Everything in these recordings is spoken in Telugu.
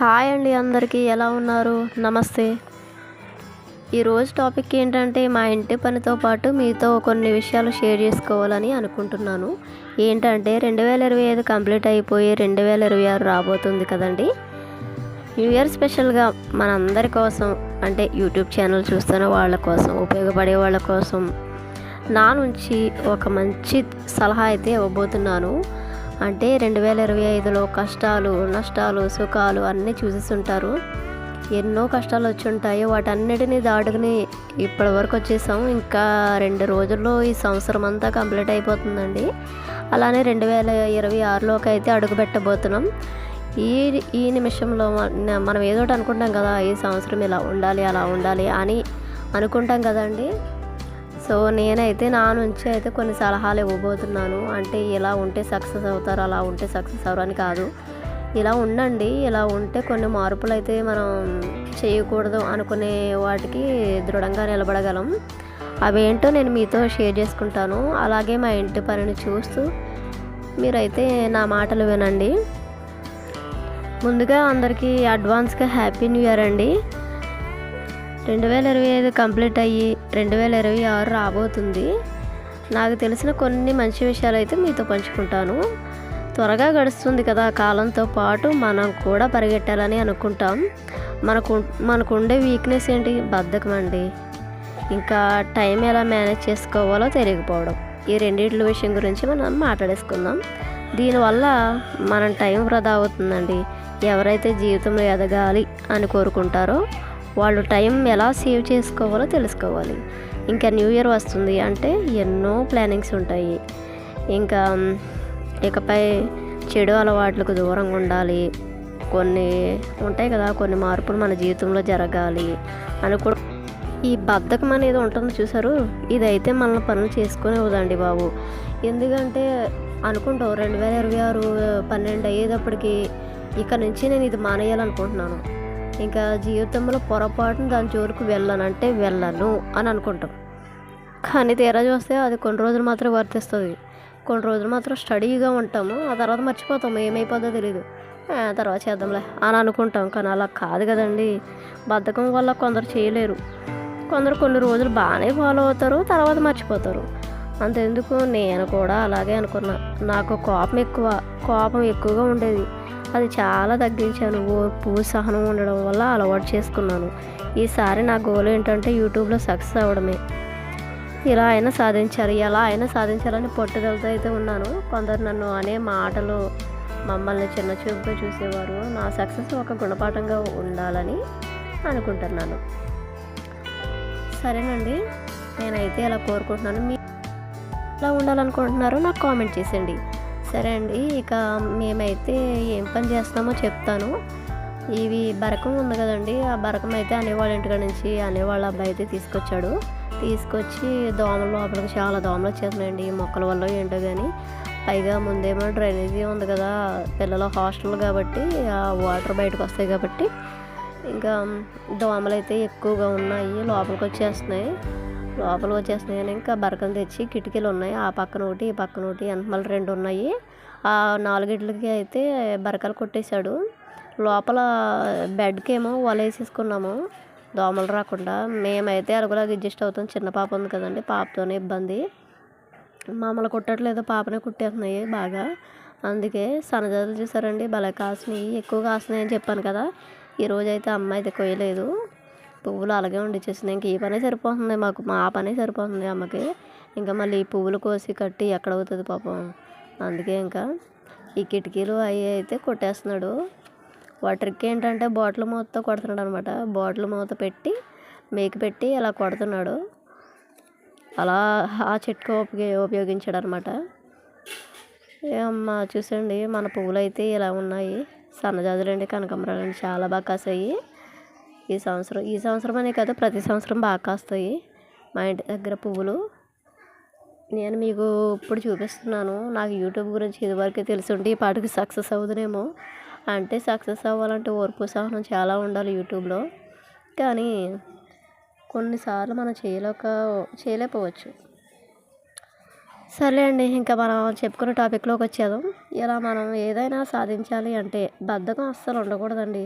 హాయ్ అండి అందరికీ ఎలా ఉన్నారు? నమస్తే. ఈరోజు టాపిక్ ఏంటంటే మా ఇంటి పనితో పాటు మీతో కొన్ని విషయాలు షేర్ చేసుకోవాలని అనుకుంటున్నాను. ఏంటంటే రెండు వేల ఇరవై ఐదు కంప్లీట్ అయిపోయి రెండు వేల ఇరవై ఆరు రాబోతుంది కదండి. న్యూ ఇయర్ స్పెషల్గా మనందరి కోసం అంటే యూట్యూబ్ ఛానల్ చూస్తున్న వాళ్ళ కోసం ఉపయోగపడే వాళ్ళ కోసం నా నుంచి ఒక మంచి సలహా అయితే ఇవ్వబోతున్నాను. అంటే రెండు వేల ఇరవై ఐదులో కష్టాలు నష్టాలు సుఖాలు అన్నీ చూసేస్తుంటారు. ఎన్నో కష్టాలు వచ్చి ఉంటాయి వాటన్నిటిని దాటుకుని ఇప్పటి వరకు వచ్చేసాం. ఇంకా రెండు రోజుల్లో ఈ సంవత్సరం అంతా కంప్లీట్ అయిపోతుందండి. అలానే రెండు వేల ఇరవై ఆరులోకి అయితే అడుగు పెట్టబోతున్నాం. ఈ ఈ నిమిషంలో మనం ఏదో ఒకటి అనుకుంటాం కదా ఈ సంవత్సరం ఇలా ఉండాలి అలా ఉండాలి అని అనుకుంటాం కదండి. సో నేనైతే నా నుంచి అయితే కొన్ని సలహాలు ఇవ్వబోతున్నాను. అంటే ఇలా ఉంటే సక్సెస్ అవుతారు అలా ఉంటే సక్సెస్ అవ్వరు అని కాదు. ఇలా ఉండండి ఇలా ఉంటే కొన్ని మార్పులు అయితే మనం చేయకూడదు అనుకునే వాటికి దృఢంగా నిలబడగలం. అవేంటో నేను మీతో షేర్ చేసుకుంటాను. అలాగే మా ఇంటి పనిని చూస్తూ మీరైతే నా మాటలు వినండి. ముందుగా అందరికీ అడ్వాన్స్గా హ్యాపీ న్యూ ఇయర్ అండి. రెండు వేల ఇరవై ఐదు కంప్లీట్ అయ్యి రెండు వేల ఇరవై ఆరు రాబోతుంది. నాకు తెలిసిన కొన్ని మంచి విషయాలు అయితే మీతో పంచుకుంటాను. త్వరగా గడుస్తుంది కదా కాలంతో పాటు మనం కూడా పరిగెట్టాలని అనుకుంటాం. మనకు మనకు ఉండే వీక్నెస్ ఏంటి? బద్ధకం అండి. ఇంకా టైం ఎలా మేనేజ్ చేసుకోవాలో తెలియకపోవడం. ఈ రెండింటి విషయం గురించి మనం మాట్లాడేసుకుందాం. దీనివల్ల మనం టైం వృధా అవుతుందండి. ఎవరైతే జీవితంలో ఎదగాలి అని కోరుకుంటారో వాళ్ళు టైం ఎలా సేవ్ చేసుకోవాలో తెలుసుకోవాలి. ఇంకా న్యూ ఇయర్ వస్తుంది అంటే ఎన్నో ప్లానింగ్స్ ఉంటాయి. ఇంకా ఇకపై చెడు అలవాట్లకు దూరంగా ఉండాలి. కొన్ని ఉంటాయి కదా కొన్ని మార్పులు మన జీవితంలో జరగాలి అని కూడా. ఈ బద్ధకం అనేది ఉంటుంది చూసారు? ఇదైతే మనల్ని పనులు చేసుకునే వదండి బాబు. ఎందుకంటే అనుకుంటావు రెండు వేల ఇరవై ఆరు పన్నెండు అయ్యేటప్పటికి ఇక్కడ నుంచి నేను ఇది మానేయాలనుకుంటున్నాను. ఇంకా జీవితంలో పొరపాటున దాని జోరుకు వెళ్ళను అంటే వెళ్ళను అని అనుకుంటాం. కానీ తీరా చూస్తే అది కొన్ని రోజులు మాత్రం వర్తిస్తుంది. కొన్ని రోజులు మాత్రం స్టడీగా ఉంటాము. ఆ తర్వాత మర్చిపోతాము. ఏమైపోతుందో తెలియదు "ఆ, తర్వాత చేద్దాంలే అని అనుకుంటాం. కానీ అలా కాదు కదండి. బద్ధకం వల్ల కొందరు చేయలేరు. కొందరు కొన్ని రోజులు బాగానే ఫాలో అవుతారు. తర్వాత మర్చిపోతారు. అంతెందుకు? నేను కూడా అలాగే అనుకున్నా. నాకు కోపం ఎక్కువ. కోపం ఎక్కువగా ఉండేది. అది చాలా తగ్గించాను. ఓర్పు సహనం ఉండడం వల్ల అలవాటు చేసుకున్నాను. ఈసారి నా గోల్ ఏంటంటే యూట్యూబ్లో సక్సెస్ అవ్వడమే. ఇలా అయినా సాధించాలి ఎలా అయినా సాధించాలని పట్టుదలతో అయితే ఉన్నాను. కొందరు నన్ను అనే మాటలు మమ్మల్ని చిన్న చూపుగా చూసేవారు. నా సక్సెస్ ఒక గుణపాఠంగా ఉండాలని అనుకుంటున్నాను. సరేనండి నేనైతే ఇలా కోరుకుంటున్నాను. మీ ఎలా ఉండాలనుకుంటున్నారో నాకు కామెంట్ చేసేయండి. సరే అండి ఇక మేమైతే ఏం పని చేస్తున్నామో చెప్తాను. ఇవి బరకం ఉంది కదండి ఆ బరకం అయితే అనేవాళ్ళ ఇంటికాడ నుంచి అనేవాళ్ళ అబ్బాయి అయితే తీసుకొచ్చాడు. తీసుకొచ్చి దోమలు లోపలికి చాలా దోమలు వచ్చేస్తున్నాయండి ఈ మొక్కల వల్ల ఏంటో కానీ పైగా ముందేమో డ్రైనేజీ ఉంది కదా పిల్లల హాస్టల్ కాబట్టి ఆ వాటర్ బయటకు వస్తాయి కాబట్టి. ఇంకా దోమలు అయితే ఎక్కువగా ఉన్నాయి లోపలికి వచ్చేస్తున్నాయి. లోపల వచ్చేస్తున్నాయి అని ఇంకా బరకం తెచ్చి కిటికీలు ఉన్నాయి. ఆ పక్కన ఒకటి ఈ పక్కన ఒకటి వెనకమల రెండు ఉన్నాయి. ఆ నాలుగిట్లకి అయితే బరకలు కొట్టేశాడు. లోపల బెడ్కేమో వల వలేసేసుకున్నాము దోమలు రాకుండా. మేమైతే అరుగులాగా అడ్జస్ట్ అవుతాం. చిన్న పాప ఉంది కదండి పాపతోనే ఇబ్బంది. మమ్మల్ని కుట్టట్లేదు పాపనే కుట్టేస్తున్నాయి బాగా. అందుకే సన్నజాతులు చూసారండి భలే కాసినాయి ఎక్కువ కాసినాయి అని చెప్పాను కదా. ఈరోజు అయితే అమ్మ అయితే కొయ్యలేదు. పువ్వులు అలాగే ఉండిచ్చేసింది ఇంక ఈ పనే సరిపోతుంది మాకు. మా పనే సరిపోతుంది అమ్మకి. ఇంకా మళ్ళీ ఈ పువ్వులు కోసి కట్టి ఎక్కడ అవుతుంది పాపం. అందుకే ఇంకా ఈ కిటికీలు అవి అయితే కొట్టేస్తున్నాడు. వాటర్కి ఏంటంటే బాటిల్ మూతతో కొడుతున్నాడు అనమాట బాటిల్ మూత పెట్టి మేకి పెట్టి అలా కొడుతున్నాడు. అలా ఆ చిట్కా ఉపయోగి ఉపయోగించాడు అనమాట అమ్మ చూసండి మన పువ్వులు అయితే ఇలా ఉన్నాయి. సన్నజాజులండి కనకంబరాలండి చాలా బాగా కాసాయి. ఈ సంవత్సరం ఈ సంవత్సరం అనే కాదు ప్రతి సంవత్సరం బాగా కాస్తాయి మా ఇంటి దగ్గర పువ్వులు. నేను మీకు ఇప్పుడు చూపిస్తున్నాను. నాకు యూట్యూబ్ గురించి ఇదివరకే తెలిసి ఉంటే ఈ పాటికి సక్సెస్ అవుదునేమో అంటే సక్సెస్ అవ్వాలంటే ఓర్పు సహనం చాలా ఉండాలి యూట్యూబ్లో. కానీ కొన్నిసార్లు మనం చేయలేక చేయలేకపోవచ్చు. సరే అండి ఇంకా మనం చెప్పుకునే టాపిక్లోకి వచ్చేదాం ఇలా మనం ఏదైనా సాధించాలి అంటే బద్ధకం అస్సలు ఉండకూడదండి.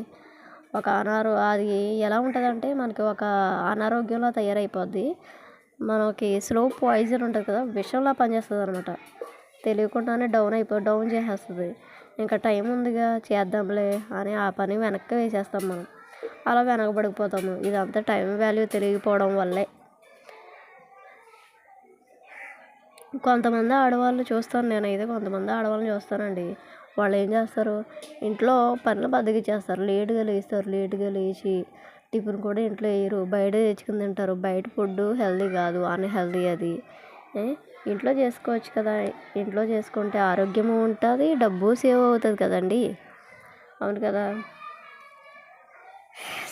ఒక అనారో అది ఎలా ఉంటుందంటే మనకి ఒక అనారోగ్యంలో తయారైపోద్ది. మనకి స్లో పాయిజన్ ఉంటుంది కదా విషంలా పనిచేస్తుంది అనమాట తెలియకుండానే డౌన్ అయిపో డౌన్ చేసేస్తుంది. ఇంకా టైం ఉందిగా చేద్దాంలే అని ఆ పని వెనక్కి వేసేస్తాం మనం. అలా వెనకబడిపోతాము. ఇదంతా టైం వాల్యూ తెలియకపోవడం వల్లే. కొంతమంది ఆడవాళ్ళు చూస్తాను నేనైతే కొంతమంది ఆడవాళ్ళని చూస్తానండి. వాళ్ళు ఏం చేస్తారు? ఇంట్లో పనులు బద్దకిచ్చేస్తారు లేటుగా లేస్తారు. లేటుగా లేచి టిఫిన్ కూడా ఇంట్లో వేయరు. బయట తెచ్చుకుని తింటారు. బయట ఫుడ్ హెల్దీ కాదు. అన్హెల్దీ అది. ఇంట్లో చేసుకోవచ్చు కదా. ఇంట్లో చేసుకుంటే ఆరోగ్యము ఉంటుంది డబ్బు సేవ్ అవుతుంది కదండి. అవును కదా.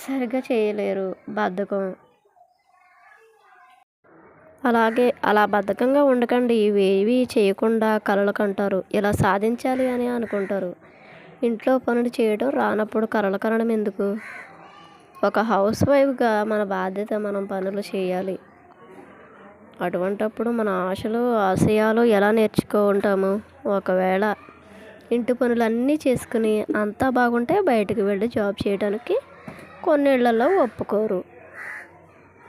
సరిగ్గా చేయలేరు. బద్ధకం. అలాగే అలా బద్ధకంగా ఉండకండి. ఇవేవి చేయకుండా కలలు కంటారు. ఇలా సాధించాలి అని అనుకుంటారు. ఇంట్లో పనులు చేయడం రానప్పుడు కలలు కనడం ఎందుకు? ఒక హౌస్ వైఫ్గా మన బాధ్యత మనం పనులు చేయాలి. అటువంటప్పుడు మన ఆశలు ఆశయాలు ఎలా నేర్చుకుంటాము? ఒకవేళ ఇంటి పనులన్నీ చేసుకుని అంతా బాగుంటే బయటకు వెళ్ళి జాబ్ చేయడానికి కొన్నేళ్ళలో ఒప్పుకోరు.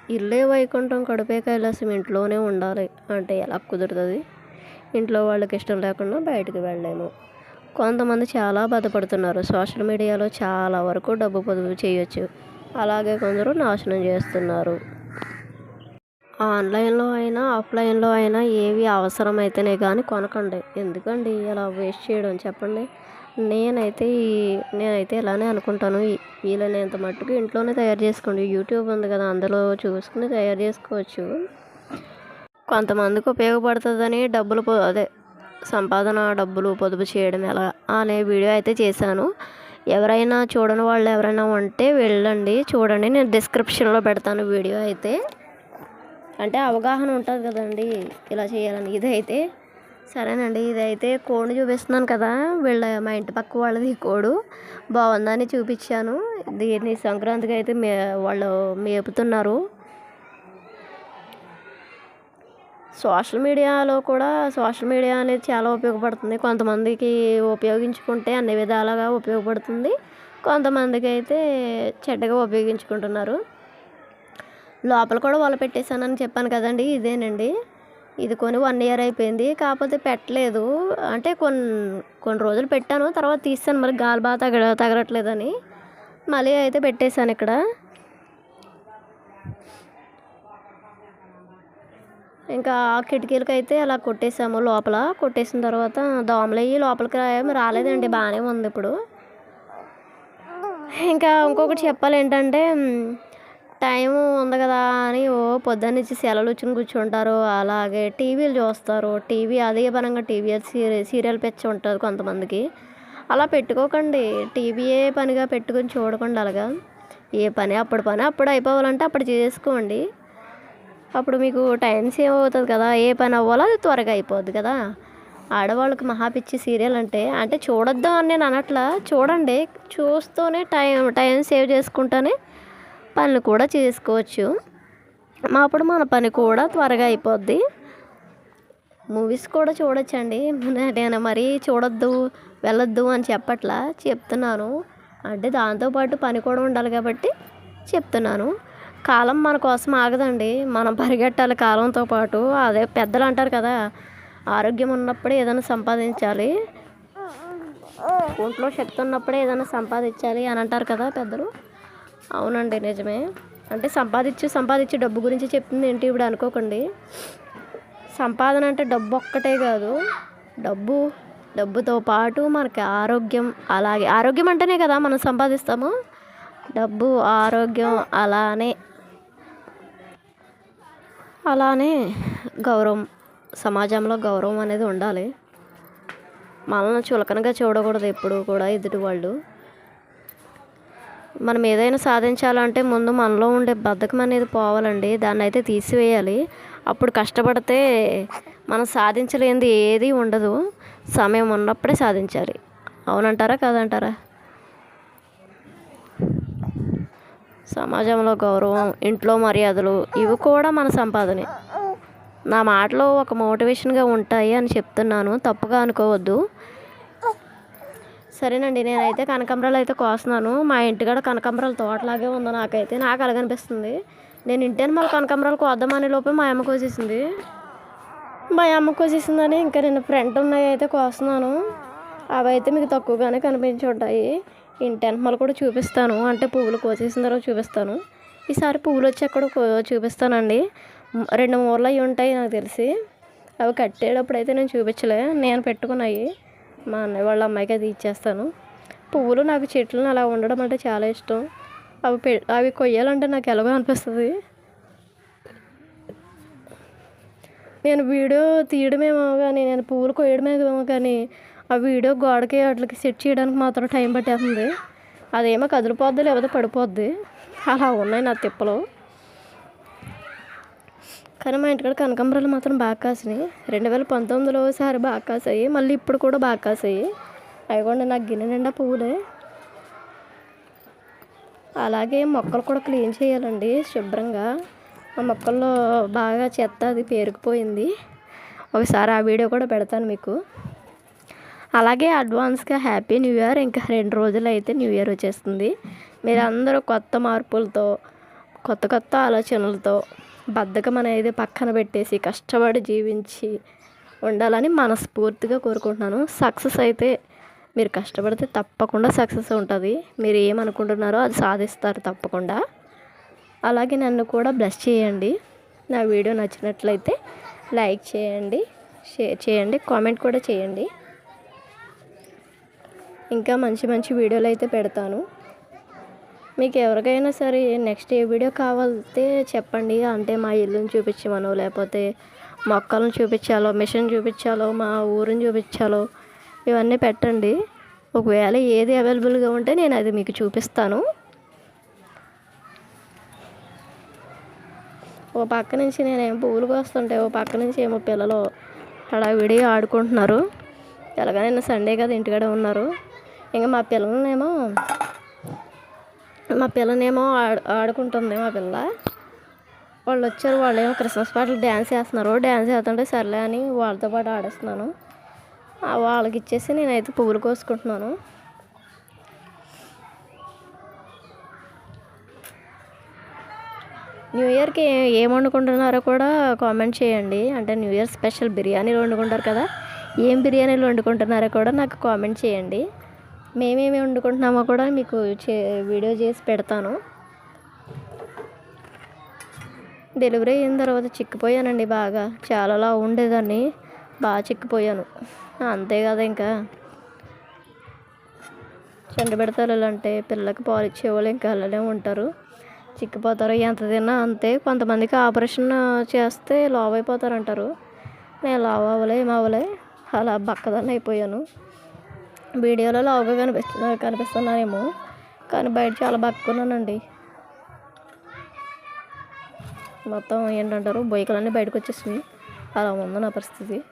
ఇల్లే వైకుంఠం కడుపే కైలాసం ఇంట్లోనే ఉండాలి. అంటే ఎలా కుదురుతుంది? ఇంట్లో వాళ్ళకి ఇష్టం లేకుండా బయటకు వెళ్ళలేము. కొంతమంది చాలా బాధపడుతున్నారు. సోషల్ మీడియాలో చాలా వరకు డబ్బు పొదుపు చేయొచ్చు. అలాగే కొందరు నాశనం చేస్తున్నారు. ఆన్లైన్లో అయినా ఆఫ్లైన్లో అయినా ఏవి అవసరమైతేనే కానీ కొనకండి. ఎందుకండి? ఇలా వేస్ట్ చేయడం చెప్పండి. నేనైతే ఈ నేనైతే ఇలానే అనుకుంటాను. ఈ- వీలైనంత మట్టుకు ఇంట్లోనే తయారు చేసుకోండి. యూట్యూబ్ ఉంది కదా అందులో చూసుకుని తయారు చేసుకోవచ్చు. కొంతమందికి ఉపయోగపడుతుందని డబ్బులు అదే సంపాదన డబ్బులు పొదుపు చేయడం ఎలా అనే వీడియో అయితే చేశాను. ఎవరైనా చూడని వాళ్ళు ఎవరైనా ఉంటే వెళ్ళండి చూడండి. నేను డిస్క్రిప్షన్లో పెడతాను వీడియో అయితే. అంటే అవగాహన ఉంటుంది కదండి ఇలా చేయాలని. ఇదైతే సరేనండి ఇదైతే కోడిని చూపిస్తున్నాను కదా వీళ్ళ మా ఇంటి పక్క వాళ్ళది కోడు. బాగుందని చూపించాను. దీన్ని సంక్రాంతికి అయితే మే వాళ్ళు మేపుతున్నారు. సోషల్ మీడియాలో కూడా సోషల్ మీడియా అనేది చాలా ఉపయోగపడుతుంది. కొంతమందికి ఉపయోగించుకుంటే అన్ని విధాలుగా ఉపయోగపడుతుంది. కొంతమందికి అయితే చెడ్డగా ఉపయోగించుకుంటున్నారు. లోపల కూడా వల పెట్టేశానని చెప్పాను కదండి ఇదేనండి. ఇది కొని వన్ ఇయర్ అయిపోయింది. కాకపోతే పెట్టలేదు. అంటే కొన్ని కొన్ని రోజులు పెట్టాను. తర్వాత తీసాను మరి గాలి బాగా తగ తగలట్లేదని. మళ్ళీ అయితే పెట్టేశాను ఇక్కడ. ఇంకా ఆ కిటికీలకి అయితే అలా కొట్టేసాము లోపల. కొట్టేసిన తర్వాత దోమలు అయ్యి లోపలికి రా- రాలేదండి. బాగానే ఉంది ఇప్పుడు. ఇంకా ఇంకొకటి చెప్పాలి ఏంటంటే టైం ఉంది కదా అని ఓ పొద్దున్నుంచి సెలవులు వచ్చి కూర్చుంటారు. అలాగే టీవీలు చూస్తారు. టీవీ అదే పరంగా టీవీ సీరియల్ సీరియల్ పిచ్చి ఉంటుంది కొంతమందికి. అలా పెట్టుకోకండి. టీవీయే పనిగా పెట్టుకొని చూడకండి అలాగా. ఏ పని అప్పుడు పని అప్పుడు అయిపోవాలంటే అప్పుడు చేసుకోండి. అప్పుడు మీకు టైం సేవ్ అవుతుంది కదా. ఏ పని అవ్వాలో అది త్వరగా అయిపోద్ది కదా. ఆడవాళ్ళకి మహా పిచ్చి సీరియల్ అంటే అంటే చూడొద్దాం అని నేను అనట్లా. చూడండి. చూస్తూనే టైం టైం సేవ్ చేసుకుంటానే పనులు కూడా చేసుకోవచ్చు. మా అప్పుడు మన పని కూడా త్వరగా అయిపోద్ది. మూవీస్ కూడా చూడొచ్చండి. నేను మరీ చూడొద్దు వెళ్ళొద్దు అని చెప్పట్లా చెప్తున్నాను. అంటే దాంతోపాటు పని కూడా ఉండాలి కాబట్టి చెప్తున్నాను. కాలం మన కోసం ఆగదండి. మనం పరిగెట్టాలి కాలంతో పాటు. అదే పెద్దలు అంటారు కదా ఆరోగ్యం ఉన్నప్పుడే ఏదైనా సంపాదించాలి. ఒంట్లో శక్తి ఉన్నప్పుడే ఏదైనా సంపాదించాలి అని అంటారు కదా పెద్దలు. అవునండి నిజమే. అంటే సంపాదించి సంపాదించి డబ్బు గురించి చెప్తుంది ఏంటి ఇప్పుడు అనుకోకండి. సంపాదన అంటే డబ్బు ఒక్కటే కాదు డబ్బు డబ్బుతో పాటు మనకి ఆరోగ్యం అలాగే ఆరోగ్యం అంటేనే కదా మనం సంపాదిస్తాము. డబ్బు ఆరోగ్యం అలానే అలానే గౌరవం సమాజంలో గౌరవం అనేది ఉండాలి. మనల్ని చులకనగా చూడకూడదు ఎప్పుడు కూడా ఎదుటి వాళ్ళు. మనం ఏదైనా సాధించాలంటే ముందు మనలో ఉండే బద్ధకం అనేది పోవాలండి. దాన్ని అయితే తీసివేయాలి. అప్పుడు కష్టపడితే మనం సాధించలేనిది ఏది ఉండదు. సమయం ఉన్నప్పుడే సాధించాలి. అవునంటారా? కాదంటారా? సమాజంలో గౌరవం ఇంట్లో మర్యాదలు ఇవి కూడా మన సంపాదనే. నా మాటలు ఒక మోటివేషన్గా ఉంటాయి అని చెప్తున్నాను. తప్పుగా అనుకోవద్దు. సరేనండి నేనైతే కనకాంబరాలు అయితే కోస్తున్నాను. మా ఇంటికాడ కనకాంబరాలు తోటలాగే ఉంది నాకైతే. నాకు అలాగనిపిస్తుంది నేను ఇంటేను మళ్ళీ కనకాంబరాలు కోద్దామనే లోపే మా అమ్మ కోసేసింది. మా అమ్మ కోసేసిందని ఇంకా నేను ఫ్రంట్ ఉన్నాయి అయితే కోస్తున్నాను. అవి అయితే మీకు తక్కువగానే కనిపించి ఉంటాయి ఇంటి కూడా చూపిస్తాను. అంటే పువ్వులు కోసేసిన తర్వాత చూపిస్తాను. ఈసారి పువ్వులు వచ్చి అక్కడ చూపిస్తానండి. రెండు మూరలు అవి ఉంటాయి నాకు తెలిసి. అవి కట్టేటప్పుడు అయితే నేను చూపించలే. నేను పెట్టుకున్నాయి. మా అన్నయ్య వాళ్ళ అమ్మాయికి అది ఇచ్చేస్తాను. పువ్వులు నాకు చెట్లను అలా ఉండడం అంటే చాలా ఇష్టం. అవి పె అవి కొయ్యాలంటే నాకు ఎలాగో అనిపిస్తుంది. నేను వీడియో తీయడమేమో కానీ నేను పువ్వులు కొయ్యడమేమో కానీ ఆ వీడియో గోడకి వాటికి సెట్ చేయడానికి మాత్రం టైం పట్టేస్తుంది. అదేమో కదిలిపోద్ది లేకపోతే పడిపోద్ది. అలా ఉన్నాయి నా తిప్పలు. కానీ మా ఇంటికాడ కనకాంబరాలు మాత్రం బాగా కాసినాయి. రెండు వేల పంతొమ్మిదిలో ఒకసారి బాగా కాసాయి. మళ్ళీ ఇప్పుడు కూడా బాగా కాసాయి. అవి కూడా నాకు గిన్నె నిండా పువ్వులే. అలాగే మొక్కలు కూడా క్లీన్ చేయాలండి శుభ్రంగా. ఆ మొక్కల్లో బాగా చెత్త అది పేరుకుపోయింది. ఒకసారి ఆ వీడియో కూడా పెడతాను మీకు. అలాగే అడ్వాన్స్గా హ్యాపీ న్యూ ఇయర్. ఇంకా రెండు రోజులు అయితే న్యూ ఇయర్ వచ్చేస్తుంది. మీరందరూ కొత్త మార్పులతో కొత్త కొత్త ఆలోచనలతో బద్ధకం అనేది పక్కన పెట్టేసి కష్టపడి జీవించి ఉండాలని మనస్ఫూర్తిగా కోరుకుంటున్నాను. సక్సెస్ అయితే మీరు కష్టపడితే తప్పకుండా సక్సెస్ ఉంటుంది. మీరు ఏమనుకుంటున్నారో అది సాధిస్తారు తప్పకుండా. అలాగే నన్ను కూడా బ్లెస్ చేయండి. నా వీడియో నచ్చినట్లయితే లైక్ చేయండి షేర్ చేయండి కామెంట్ కూడా చేయండి. ఇంకా మంచి మంచి వీడియోలు అయితే పెడతాను. మీకు ఎవరికైనా సరే నెక్స్ట్ ఏ వీడియో కావాలితే చెప్పండి. అంటే మా ఇల్లుని చూపించమనో లేకపోతే మొక్కలను చూపించాలో మిషన్ చూపించాలో మా ఊరిని చూపించాలో ఇవన్నీ పెట్టండి. ఒకవేళ ఏది అవైలబుల్గా ఉంటే నేను అది మీకు చూపిస్తాను. ఓ పక్క నుంచి నేనేం పువ్వులు కోస్తుంటే ఓ పక్క నుంచి ఏమో పిల్లలు హడావిడి ఆడుకుంటున్నారు. ఎలాగైనా సండే కదా ఇంటికాడే ఉన్నారు. ఇంకా మా పిల్లలనేమో మా పిల్లనేమో ఆడు ఆడుకుంటుంది మా పిల్ల. వాళ్ళు వచ్చారు వాళ్ళు ఏమో క్రిస్మస్ పాటలు డ్యాన్స్ చేస్తున్నారు. డ్యాన్స్ చేస్తుంటే సర్లే అని వాళ్ళతో పాటు ఆడేస్తున్నాను. వాళ్ళకి ఇచ్చేసి నేనైతే పువ్వులు కోసుకుంటున్నాను. న్యూ ఇయర్కి ఏం వండుకుంటున్నారో కూడా కామెంట్ చేయండి. అంటే న్యూ ఇయర్ స్పెషల్ బిర్యానీలు వండుకుంటారు కదా ఏం బిర్యానీలు వండుకుంటున్నారో కూడా నాకు కామెంట్ చేయండి. మేమేమి వండుకుంటున్నామో కూడా మీకు చే వీడియో చేసి పెడతాను. డెలివరీ అయిన తర్వాత చిక్కిపోయానండి బాగా. చాలాలా ఉండేదాన్ని బాగా చిక్కిపోయాను. అంతే కదా ఇంకా. చెండు పెడతారు అంటే పిల్లలకి పాలు ఇచ్చేవాళ్ళు ఇంకా అలానే ఉంటారు. చిక్కిపోతారు ఎంత తిన్నా అంతే. కొంతమందికి ఆపరేషన్ చేస్తే లావ్ అయిపోతారు అంటారు నేను లావ్ అవ్వలే ఏమవ్వలే అలా బక్కదాన్ని అయిపోయాను. వీడియోలో లావుగా కనిపిస్తున్నా కనిపిస్తున్నానేమో కానీ బయట చాలా బక్కున్నానండి మొత్తం ఏంటంటారు? బొయ్యకలన్నీ బయటకు వచ్చేసినాయి. అలా ఉంది నా పరిస్థితి.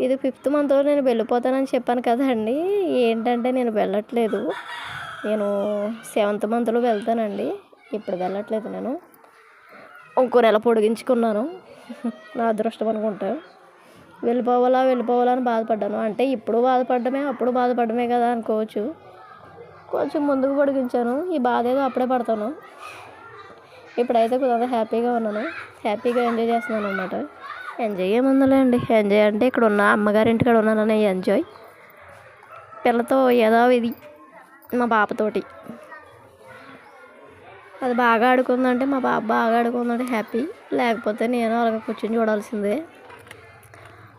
ఇది ఫిఫ్త్ మంత్లో నేను వెళ్ళిపోతానని చెప్పాను కదండి. ఏంటంటే నేను వెళ్ళట్లేదు. నేను సెవెంత్ మంత్లో వెళ్తానండి. ఇప్పుడు వెళ్ళట్లేదు నేను. ఇంకో నెల పొడిగించుకున్నాను. నా అదృష్టం అనుకుంటా. వెళ్ళిపోవాలా వెళ్ళిపోవాలా అని బాధపడ్డాను. అంటే ఇప్పుడు బాధపడమే అప్పుడు బాధపడమే కదా అనుకోవచ్చు. కొంచెం ముందుకు పొడిగించాను. ఈ బాధ ఏదో అప్పుడే పడతాను. ఇప్పుడైతే కొద్దిగా హ్యాపీగా ఉన్నాను. హ్యాపీగా ఎంజాయ్ చేస్తున్నాను అనమాట ఎంజాయ్ ఏముందిలే అండి ఎంజాయ్ అంటే ఇక్కడ ఉన్న అమ్మగారి ఇంటికాడ ఉన్నానని ఎంజాయ్. పిల్లతో ఏదో ఇది మా పాపతోటి. అది బాగా ఆడుకుందంటే మా పాప బాగా ఆడుకుందంటే హ్యాపీ. లేకపోతే నేను అలాగ కూర్చొని చూడాల్సిందే.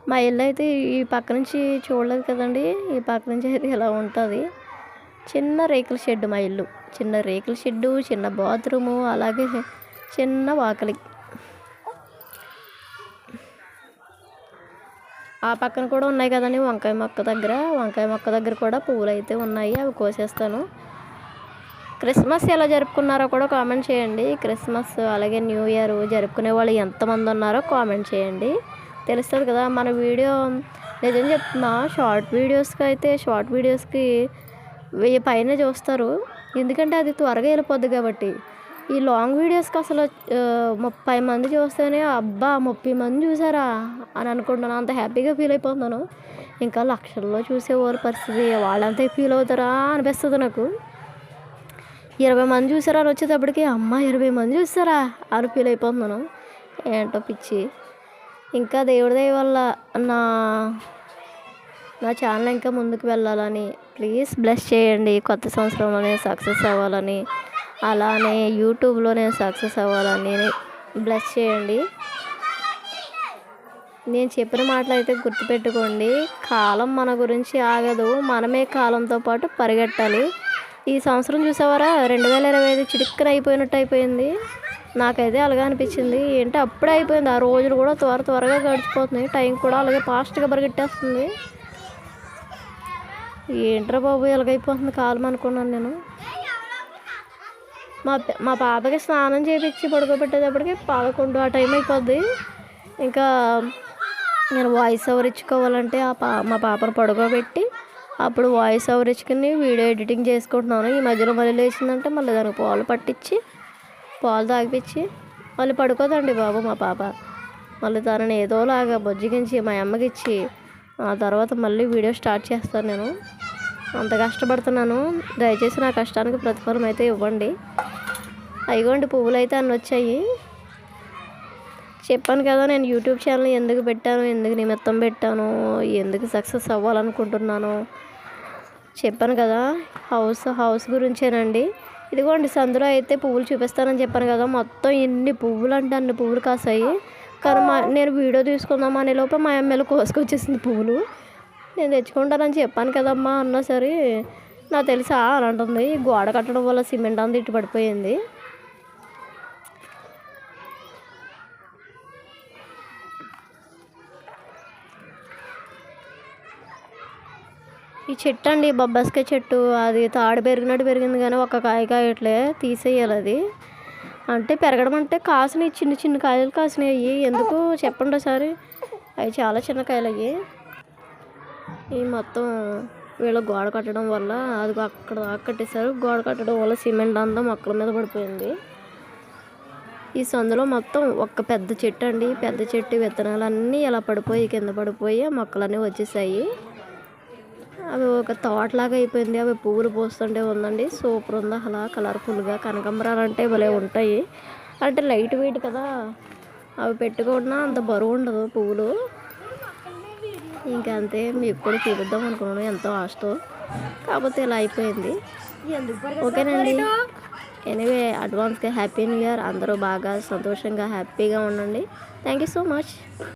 మా ఇల్లు అయితే ఈ పక్క నుంచి చూడలేదు కదండి. ఈ పక్క నుంచి అయితే ఇలా ఉంటుంది. చిన్న రేకుల షెడ్ మా ఇల్లు. చిన్న రేకుల షెడ్డు చిన్న బాత్రూము అలాగే చిన్న వాకలి. ఆ పక్కన కూడా ఉన్నాయి కదండి వంకాయ మొక్క దగ్గర. వంకాయ మొక్క దగ్గర కూడా పువ్వులు అయితే ఉన్నాయి. అవి కోసేస్తాను. క్రిస్మస్ ఎలా జరుపుకున్నారో కూడా కామెంట్ చేయండి. క్రిస్మస్ అలాగే న్యూ ఇయర్ జరుపుకునే వాళ్ళు ఎంతమంది ఉన్నారో కామెంట్ చేయండి. తెలుస్తుంది కదా మన వీడియో నిజం చెప్తున్నా షార్ట్ వీడియోస్కి అయితే షార్ట్ వీడియోస్కి వెయ్యి పైన చూస్తారు. ఎందుకంటే అది త్వరగా వెళ్ళిపోద్ది కాబట్టి. ఈ లాంగ్ వీడియోస్కి అసలు ముప్పై మంది చూస్తేనే అబ్బా ముప్పై మంది చూసారా అని అనుకుంటున్నాను. అంత హ్యాపీగా ఫీల్ అయిపోతున్నాను. ఇంకా లక్షల్లో చూసేవారి పరిస్థితి వాళ్ళంతా ఫీల్ అవుతారా అనిపిస్తుంది నాకు. ఇరవై మంది చూసారా అని వచ్చేటప్పటికి అమ్మ ఇరవై మంది చూస్తారా అని ఫీల్ అయిపోతున్నాను. ఏంటో పిచ్చి. ఇంకా దేవుడి దయ వల్ల నా నా ఛానల్ ఇంకా ముందుకు వెళ్ళాలని ప్లీజ్ బ్లెస్ చేయండి. కొత్త సంవత్సరంలో నేను సక్సెస్ అవ్వాలని అలానే యూట్యూబ్లో నేను సక్సెస్ అవ్వాలని బ్లెస్ చేయండి. నేను చెప్పిన మాటలు అయితే గుర్తుపెట్టుకోండి. కాలం మన గురించి ఆగదు. మనమే కాలంతో పాటు పరిగెట్టాలి. ఈ సంవత్సరం చూసావారా? రెండు వేల ఇరవై ఐదు చిటిక్కన అయిపోయినట్టు అయిపోయింది. నాకైతే అలాగే అనిపించింది. ఏంటి అప్పుడే అయిపోయింది. ఆ రోజులు కూడా త్వర త్వరగా గడిచిపోతున్నాయి. టైం కూడా అలాగే ఫాస్ట్గా పరిగెట్టేస్తుంది. ఏంట్రా బాబు ఎలాగైపోతుంది? కాలం అనుకున్నాను నేను. మా మా పాపకి స్నానం చేయించి పడుకోబెట్టేటప్పటికి పదకొండు ఆ టైం అయిపోద్ది. ఇంకా నేను వాయిస్ ఓవర్ ఇచ్చుకోవాలంటే ఆ పా మా పాపను పడుకోబెట్టి అప్పుడు వాయిస్ ఓవర్ ఇచ్చుకుని వీడియో ఎడిటింగ్ చేసుకుంటున్నాను. ఈ మధ్యలో మళ్ళీ లేచిందంటే మళ్ళీ దానికి పాలు పట్టించి పాలు తాగిపించి మళ్ళీ పడుకోదండి బాబు మా పాప. మళ్ళీ తనని ఏదోలాగా బొజ్జిగించి మా అమ్మకి ఇచ్చి ఆ తర్వాత మళ్ళీ వీడియో స్టార్ట్ చేస్తాను నేను. అంత కష్టపడుతున్నాను. దయచేసి నా కష్టానికి ప్రతిఫలం అయితే ఇవ్వండి. అయిగోండి పువ్వులు అయితే అన్నీ వచ్చాయి. చెప్పాను కదా నేను యూట్యూబ్ ఛానల్ ఎందుకు పెట్టాను ఎందుకు నిమిత్తం పెట్టాను ఎందుకు సక్సెస్ అవ్వాలనుకుంటున్నాను. చెప్పాను కదా హౌస్ హౌస్ గురించేనండి. ఇదిగోండి సందులో అయితే పువ్వులు చూపిస్తానని చెప్పాను కదా. మొత్తం ఎన్ని పువ్వులు అంటే అన్ని పువ్వులు కాసాయి. కానీ మా నేను వీడియో తీసుకుందాం అనే లోపల మా అమ్మాయిలు కోసుకొచ్చేసింది పువ్వులు. నేను తెచ్చుకుంటానని చెప్పాను కదమ్మా అన్నా సరే. నాకు తెలుసా అని అంటుంది గోడ కట్టడం వల్ల సిమెంట్ అంతా ఇటు పడిపోయింది. ఈ చెట్టు అండి బొబ్బాస్కాయ చెట్టు. అది తాడు పెరిగినట్టు పెరిగింది కానీ ఒక కాయ కాయట్లే తీసేయాలి అది. అంటే పెరగడం అంటే కాసినవి చిన్న చిన్న కాయలు కాసినాయి అవి ఎందుకు? చెప్పండి ఒకసారి. అవి చాలా చిన్న కాయలు అవి ఈ మొత్తం వీళ్ళు గోడ కట్టడం వల్ల అది అక్కడ కట్టేశారు. గోడ కట్టడం వల్ల సిమెంట్ అంతా మొక్కల మీద పడిపోయింది. ఈ సందులో మొత్తం ఒక పెద్ద చెట్టు అండి. పెద్ద చెట్టు విత్తనాలన్నీ ఇలా పడిపోయి కింద పడిపోయి మొక్కలన్నీ వచ్చేసాయి. అవి ఒక తోటలాగా అయిపోయింది. అవి పువ్వులు పోస్తుంటే ఉందండి. సూపర్ ఉంది. అలా కలర్ఫుల్గా కనకాంబరాలు అంటే భలే ఉంటాయి. అంటే లైట్ వెయిట్ కదా. అవి పెట్టుకున్నా అంత బరువు ఉండదు పువ్వులు. ఇంకా అంతే మీకు కూడా చూపిద్దాం అనుకున్నాను. ఎంతో ఆశతో. కాకపోతే ఇలా అయిపోయింది. ఓకేనండి. ఎనీవే అడ్వాన్స్గా హ్యాపీ న్యూ ఇయర్. అందరూ బాగా సంతోషంగా హ్యాపీగా ఉండండి. Thank you so much.